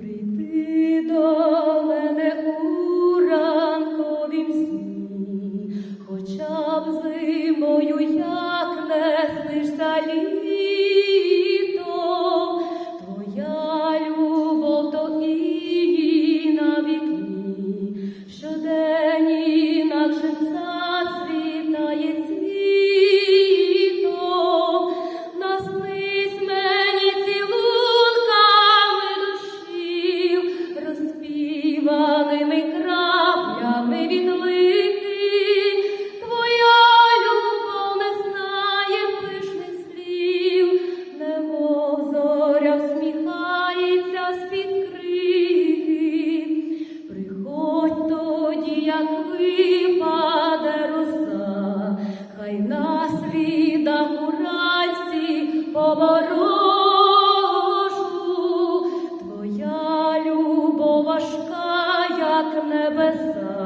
Прийди до мене у ранковім сні, хоча б зимою як не снишся літ. малими краплями відлити, твоя любов не знає пишних слів, немов зоря всміхається з під крики. Приходь тоді, як випаде роса, хай на слідах у райці побору. так небеса.